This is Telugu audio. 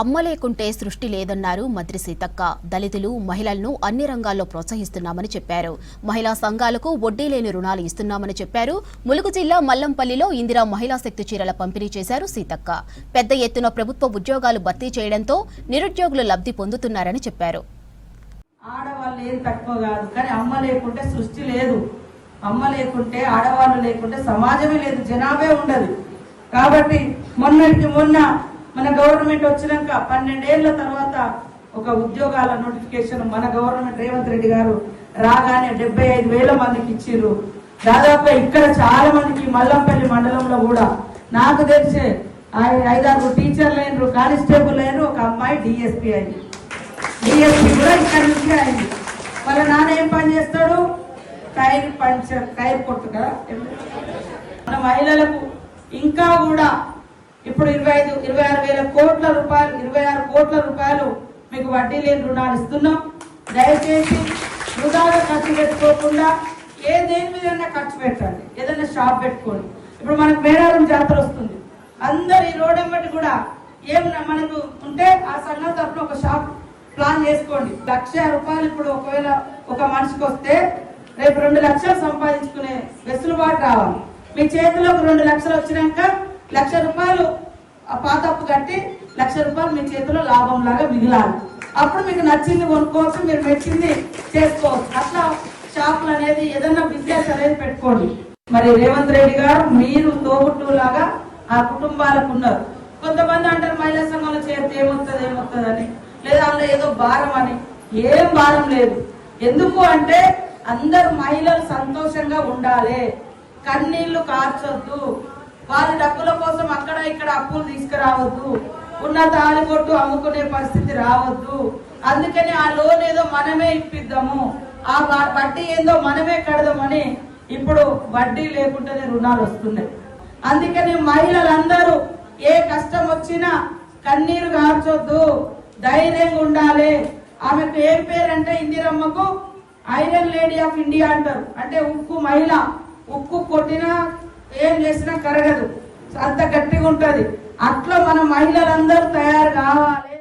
అమ్మ లేకుంటే సృష్టి లేదన్నారు మంత్రి సీతక్క. దళితులు మహిళలను అన్ని రంగాల్లో ప్రోత్సహిస్తున్నామని చెప్పారు. మహిళా సంఘాలకు వడ్డీ లేని రుణాలు ఇస్తున్నామని చెప్పారు. ములుగు జిల్లా మల్లంపల్లిలో ఇందిరా మహిళా శక్తి చీరల పంపిణీ చేశారు సీతక్క. పెద్ద ఎత్తున ప్రభుత్వ ఉద్యోగాలు భర్తీ చేయడంతో నిరుద్యోగులు లబ్ధి పొందుతున్నారని చెప్పారు. ఆడవాళ్ళు తక్కువ కాదు కానీ అమ్మ లేకుంటే సృష్టి లేదు. అమ్మ లేకుంటే ఆడవాళ్ళు లేకుంటే సమాజమే లేదు జనాభే ఉండదు. కాబట్టి మొన్నటికి మొన్న మన గవర్నమెంట్ వచ్చినాక పన్నెండేళ్ళ తర్వాత ఒక ఉద్యోగాల నోటిఫికేషన్ మన గవర్నమెంట్ రేవంత్ రెడ్డి గారు రాగానే డెబ్బై ఐదు వేల మందికి ఇచ్చిర్రు. దాదాపు ఇక్కడ చాలా మందికి మల్లంపల్లి మండలంలో కూడా. నాకు తెలిసే ఐదారు టీచర్లు అయినరు కానిస్టేబుల్ అయినరు ఒక అమ్మాయి డిఎస్పీ అయింది. డిఎస్పీ కూడా ఇక్కడ నుంచి అయింది. వాళ్ళ నాన్న ఏం పని చేస్తాడు? టైర్ పంచర్ టైర్ కొట్టు కదా? మన మహిళలకు ఇంకా కూడా ఇప్పుడు ఇరవై ఐదు ఇరవై ఆరు వేల కోట్ల రూపాయలు ఇరవై ఆరు కోట్ల రూపాయలు మీకు వడ్డీ లేని రుణాలు ఇస్తున్నాం. దయచేసి వృధాగా ఖర్చు పెట్టుకోకుండా ఏ దేని మీద ఖర్చు పెట్టండి. ఏదైనా షాప్ పెట్టుకోండి. ఇప్పుడు మనకు మేడారం జాతర వస్తుంది. అందరు ఈ రోడ్ వెంబడి కూడా ఏం మనకు ఉంటే ఆ సంఘం తరఫున ఒక షాప్ ప్లాన్ చేసుకోండి. లక్ష రూపాయలు ఇప్పుడు ఒకవేళ ఒక మనిషికి వస్తే రేపు రెండు లక్షలు సంపాదించుకునే వెసులుబాటు రావాలి. మీ చేతిలోకి రెండు లక్షలు వచ్చినాక లక్ష రూపాయలు ఆ పాత అప్పు కట్టి లక్ష రూపాయలు మీ చేతిలో లాభం లాగా మిగిలాలి. అప్పుడు మీకు నచ్చింది కొనుక్కోవచ్చు మీరు మెచ్చింది చేసుకోవచ్చు. అట్లా షాపులు అనేది ఏదైనా బిజినెస్ అనేది పెట్టుకోండి. మరి రేవంత్ రెడ్డి గారు మీరు తోబుట్టు లాగా ఆ కుటుంబాలకు ఉన్నారు. కొంతమంది అంటారు మహిళా సంఘంలో చేరితే ఏమొస్తుంది ఏమొస్తుంది అని లేదా అందులో ఏదో భారం అని. ఏం భారం లేదు. ఎందుకు అంటే అందరు మహిళలు సంతోషంగా ఉండాలి. కన్నీళ్ళు కార్చొద్దు. వారి డబ్బుల కోసం అక్కడ ఇక్కడ అప్పులు తీసుకురావద్దు. ఉన్న తాళి కొట్టు అమ్ముకునే పరిస్థితి రావద్దు. అందుకని ఆ లోన్ ఏదో మనమే ఇప్పిద్దాము. ఆ వడ్డీ ఏందో మనమే కడదామని ఇప్పుడు వడ్డీ లేకుండానే రుణాలు వస్తున్నాయి. అందుకని మహిళలందరూ ఏ కష్టం వచ్చినా కన్నీరు కార్చొద్దు ధైర్యంగా ఉండాలి. ఆమెకు ఏం పేరు అంటే ఇందిరమ్మకు ఐరన్ లేడీ ఆఫ్ ఇండియా అంటారు. అంటే ఉక్కు మహిళ. ఉక్కు కొట్టినా ఏం చేసినా కరగదు. అంత గట్టిగా ఉంటుంది అట్లా మన మహిళలందరూ తయారు కావాలి.